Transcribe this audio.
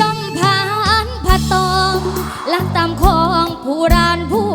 ลมผ่านผาตองลักตามคองผู้รานผู้